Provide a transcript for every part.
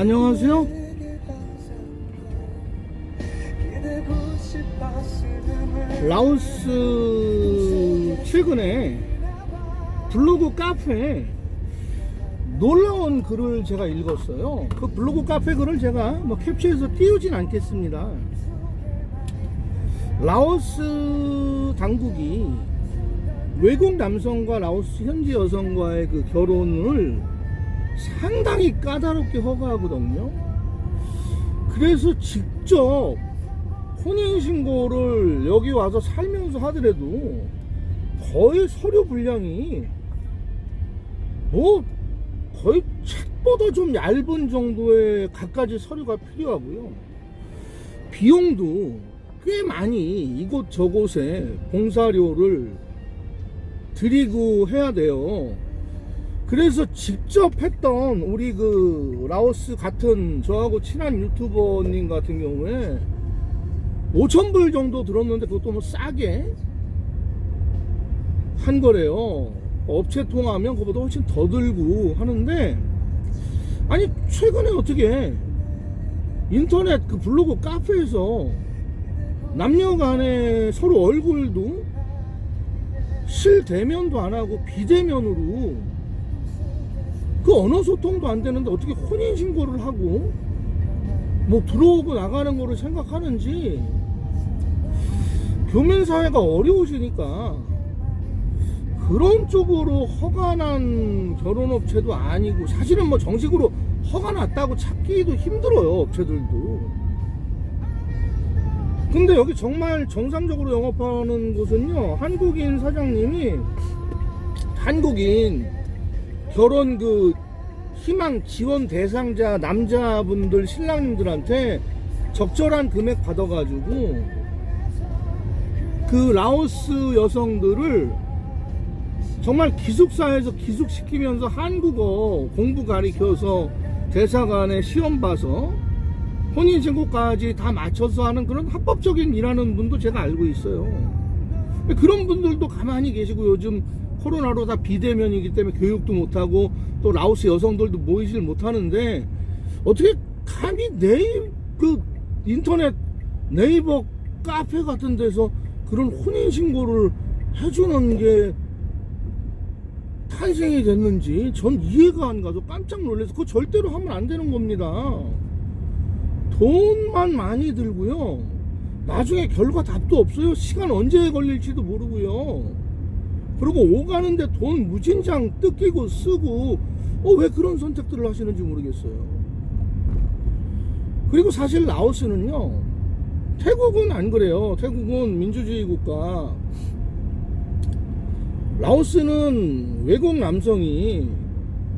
안녕하세요. 라오스 최근에 블로그 카페에 놀라운 글을 제가 읽었어요. 그 블로그 카페 글을 제가 뭐 캡처해서 띄우진 않겠습니다. 라오스 당국이 외국 남성과 라오스 현지 여성과의 그 결혼을 상당히 까다롭게 허가하거든요. 그래서 직접 혼인신고를 여기 와서 살면서 하더라도 거의 서류 분량이 뭐 거의 책보다 좀 얇은 정도의 갖가지 서류가 필요하고요. 비용도 꽤 많이 이곳 저곳에 봉사료를 드리고 해야 돼요. 그래서 직접 했던 우리 그 라오스 같은 저하고 친한 유튜버님 같은 경우에 5천불 정도 들었는데 그것도 뭐 싸게 한 거래요. 업체 통하면 그보다 훨씬 더 들고 하는데 아니 최근에 어떻게 인터넷 그 블로그 카페에서 남녀 간에 서로 얼굴도 실대면도 안 하고 비대면으로 그 언어 소통도 안 되는데 어떻게 혼인 신고를 하고 뭐 들어오고 나가는 거를 생각하는지. 교민 사회가 어려우시니까 그런 쪽으로 허가난 결혼업체도 아니고 사실은 뭐 정식으로 허가 났다고 찾기도 힘들어요 업체들도. 근데 여기 정말 정상적으로 영업하는 곳은요 한국인 사장님이 한국인 결혼 그 희망 지원 대상자 남자분들 신랑님들한테 적절한 금액 받아가지고 그 라오스 여성들을 정말 기숙사에서 기숙시키면서 한국어 공부 가리켜서 대사관에 시험 봐서 혼인 신고까지 다 맞춰서 하는 그런 합법적인 일하는 분도 제가 알고 있어요. 그런 분들도 가만히 계시고 요즘 코로나로 다 비대면이기 때문에 교육도 못하고 또 라오스 여성들도 모이질 못하는데 어떻게 감히 네이 그 인터넷 네이버 카페 같은 데서 그런 혼인 신고를 해주는 게 탄생이 됐는지 전 이해가 안 가서 깜짝 놀라서 그거 절대로 하면 안 되는 겁니다. 돈만 많이 들고요. 나중에 결과 답도 없어요. 시간 언제 걸릴지도 모르고요. 그리고 오가는데 돈 무진장 뜯기고 쓰고 어, 왜 그런 선택들을 하시는지 모르겠어요. 그리고 사실 라오스는요. 태국은 안 그래요. 태국은 민주주의 국가. 라오스는 외국 남성이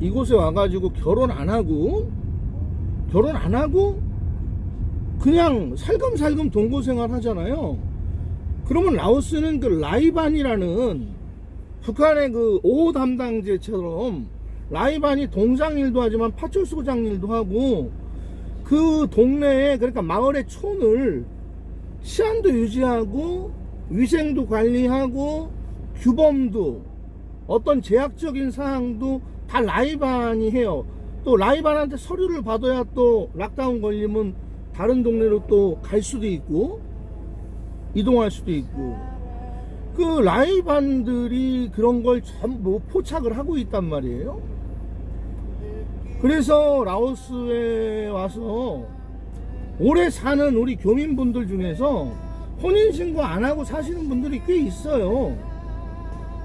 이곳에 와가지고 결혼 안 하고 결혼 안 하고 그냥 살금살금 동거 생활 하잖아요. 그러면 라오스는 그 라이반이라는 북한의 그 5호 담당제처럼 라이반이 동장 일도 하지만 파출소장 일도 하고 그 동네에 그러니까 마을의 촌을 치안도 유지하고 위생도 관리하고 규범도 어떤 제약적인 사항도 다 라이반이 해요. 또 라이반한테 서류를 받아야 또 락다운 걸리면 다른 동네로 또 갈 수도 있고 이동할 수도 있고 그 라이반들이 그런 걸 전부 포착을 하고 있단 말이에요. 그래서 라오스에 와서 오래 사는 우리 교민분들 중에서 혼인신고 안 하고 사시는 분들이 꽤 있어요.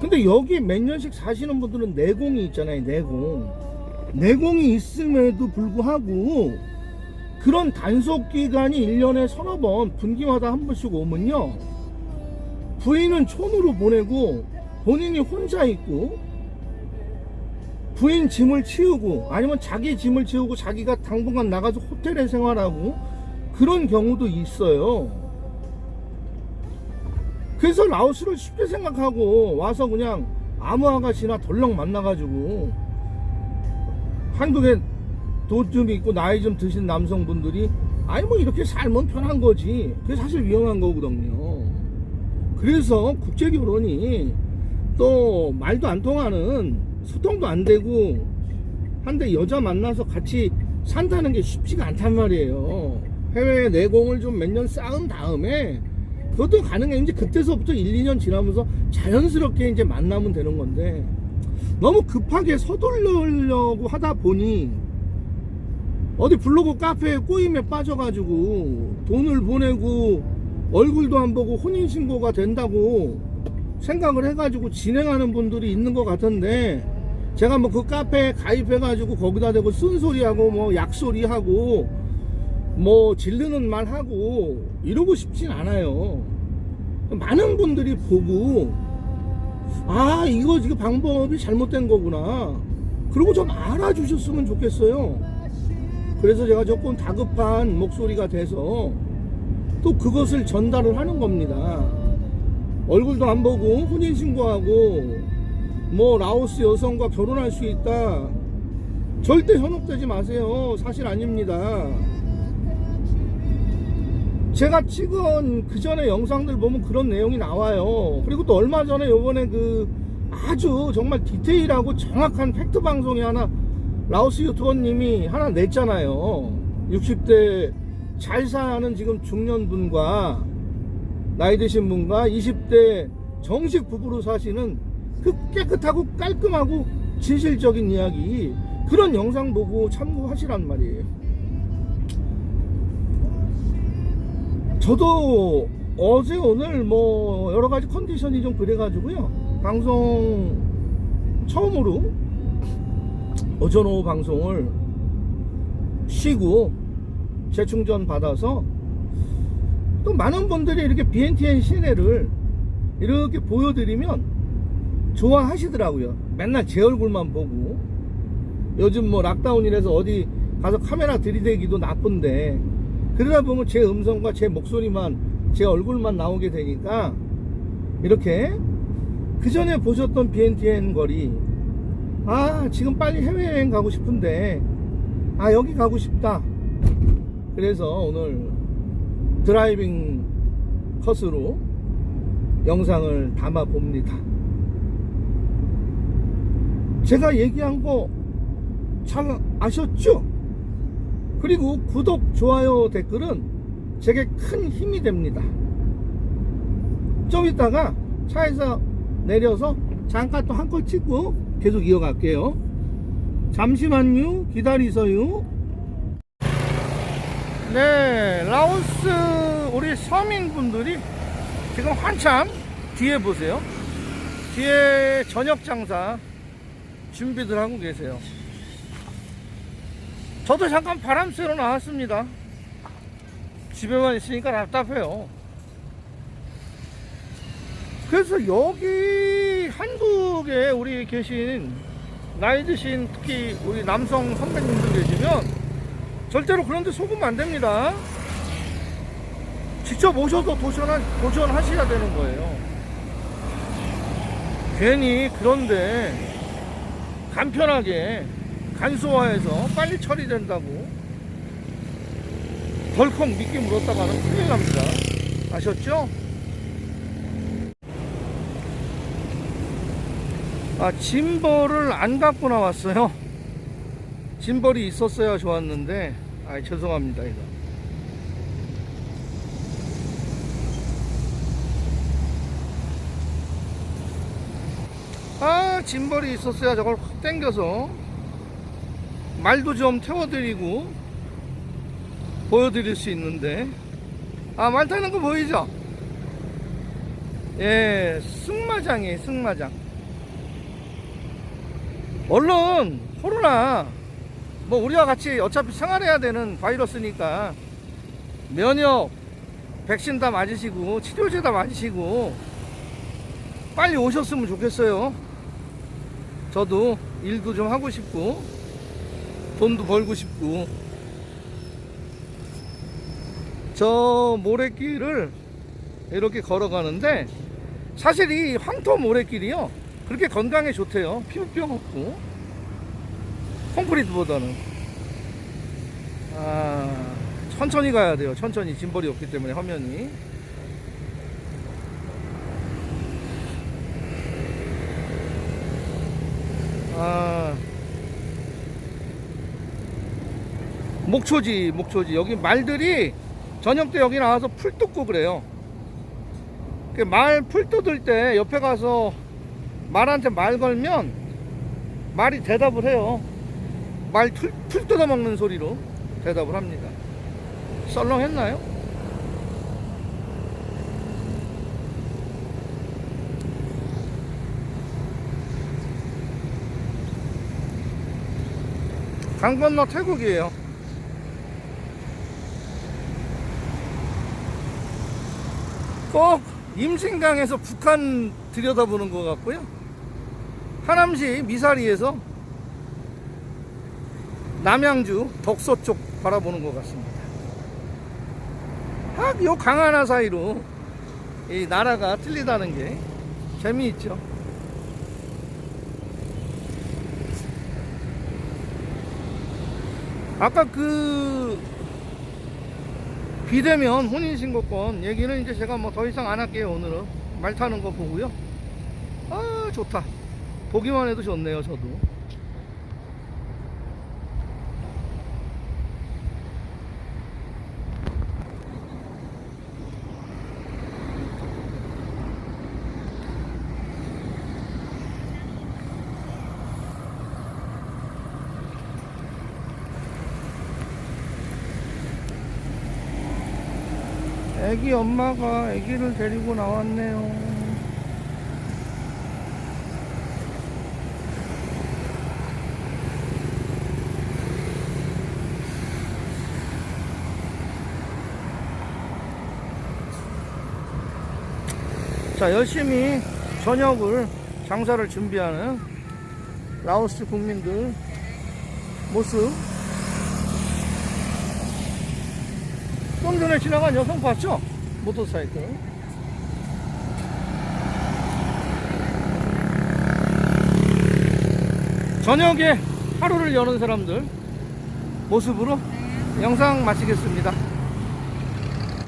근데 여기 몇 년씩 사시는 분들은 내공이 있잖아요, 내공. 내공이 있음에도 불구하고 그런 단속 기간이 1년에 서너 번 분기마다 한 번씩 오면요. 부인은 촌으로 보내고 본인이 혼자 있고 부인 짐을 치우고 아니면 자기 짐을 치우고 자기가 당분간 나가서 호텔에 생활하고 그런 경우도 있어요. 그래서 라오스를 쉽게 생각하고 와서 그냥 아무 아가씨나 덜렁 만나가지고 한국에 돈 좀 있고 나이 좀 드신 남성분들이 아니 뭐 이렇게 살면 편한 거지 그게 사실 위험한 거거든요 그래서 국제 결혼이 또 말도 안 통하는 소통도 안 되고 한데 여자 만나서 같이 산다는 게 쉽지가 않단 말이에요. 해외 내공을 좀 몇 년 쌓은 다음에 그것도 가능해. 이제 그때서부터 1, 2년 지나면서 자연스럽게 이제 만나면 되는 건데 너무 급하게 서두르려고 하다 보니 어디 블로그 카페에 꼬임에 빠져가지고 돈을 보내고 얼굴도 안 보고 혼인신고가 된다고 생각을 해가지고 진행하는 분들이 있는 것 같은데 제가 뭐 그 카페에 가입해가지고 거기다 대고 쓴소리하고 뭐 약소리하고 뭐 질르는 말 하고 이러고 싶진 않아요. 많은 분들이 보고 아 이거 지금 방법이 잘못된 거구나. 그리고 좀 알아주셨으면 좋겠어요. 그래서 제가 조금 다급한 목소리가 돼서 또 그것을 전달을 하는 겁니다. 얼굴도 안 보고 혼인신고하고 뭐 라오스 여성과 결혼할 수 있다. 절대 현혹되지 마세요. 사실 아닙니다. 제가 찍은 그 전에 영상들 보면 그런 내용이 나와요. 그리고 또 얼마 전에 요번에 그 아주 정말 디테일하고 정확한 팩트 방송이 하나 라오스 유튜버님이 하나 냈잖아요. 60대 잘 사는 지금 중년분과 나이 드신 분과 20대 정식 부부로 사시는 그 깨끗하고 깔끔하고 진실적인 이야기 그런 영상 보고 참고하시란 말이에요. 저도 어제 오늘 뭐 여러 가지 컨디션이 좀 그래가지고요. 방송 처음으로 오전 오후 방송을 쉬고 재충전 받아서 또 많은 분들이 이렇게 BNTN 시내를 이렇게 보여드리면 좋아하시더라고요. 맨날 제 얼굴만 보고. 요즘 뭐 락다운이라서 어디 가서 카메라 들이대기도 나쁜데. 그러다 보면 제 음성과 제 목소리만 제 얼굴만 나오게 되니까 이렇게 그 전에 보셨던 BNTN 거리 아 지금 빨리 해외여행 가고 싶은데 아 여기 가고 싶다 그래서 오늘 드라이빙 컷으로 영상을 담아 봅니다 제가 얘기한 거 잘 아셨죠? 그리고 구독, 좋아요, 댓글은 제게 큰 힘이 됩니다. 좀 이따가 차에서 내려서 잠깐 또 한 컷 찍고 계속 이어갈게요. 잠시만요. 기다리세요. 네, 라오스 우리 서민분들이 지금 한참 뒤에 보세요. 뒤에 저녁 장사 준비들 하고 계세요. 저도 잠깐 바람 쐬러 나왔습니다. 집에만 있으니까 답답해요. 그래서 여기 한국에 우리 계신 나이 드신 특히 우리 남성 선배님들 계시면 절대로 그런 데 속으면 안 됩니다. 직접 오셔서 도전하, 도전하셔야 되는 거예요. 괜히 그런데 간편하게 간소화해서 빨리 처리된다고 덜컥 미끼 물었다가는 큰일 납니다. 아셨죠? 아, 짐벌을 안 갖고 나왔어요. 짐벌이 있었어야 좋았는데, 아, 죄송합니다, 이거. 아, 짐벌이 있었어야 저걸 확 당겨서 말도 좀 태워드리고 보여드릴 수 있는데 아 말 타는 거 보이죠? 예 승마장이에요 승마장 얼른 코로나 뭐 우리와 같이 어차피 생활해야 되는 바이러스니까 면역 백신 다 맞으시고 치료제 다 맞으시고 빨리 오셨으면 좋겠어요. 저도 일도 좀 하고 싶고 돈도 벌고 싶고. 저 모래길을 이렇게 걸어가는데 사실 이 황토 모래길이요. 그렇게 건강에 좋대요. 피부병 없고 콘크리트보다는. 아 천천히 가야 돼요. 천천히. 짐벌이 없기 때문에 화면이. 아. 목초지 목초지. 여기 말들이 저녁 때 여기 나와서 풀 뜯고 그래요. 그말풀 뜯을 때 옆에 가서 말한테 말 걸면 말이 대답을 해요 말 풀, 풀 뜯어먹는 소리로 대답을 합니다 썰렁했나요? 강 건너 태국이에요. 꼭 임신강에서 북한 들여다보는 것 같고요. 하남시 미사리에서 남양주 덕소 쪽 바라보는 것 같습니다. 아, 요강 하나 사이로 이 나라가 틀리다는 게 재미있죠. 아까 그 비대면 혼인신고권 얘기는 이제 제가 뭐 더 이상 안 할게요 오늘은 말 타는 거 보고요 아 좋다 보기만 해도 좋네요 저도 애기 엄마가 애기를 데리고 나왔네요. 자, 열심히 저녁을 장사를 준비하는 라오스 국민들 모습 좀 전에 지나간 여성 봤죠? 모터사이클. 저녁에 하루를 여는 사람들 모습으로 영상 마치겠습니다.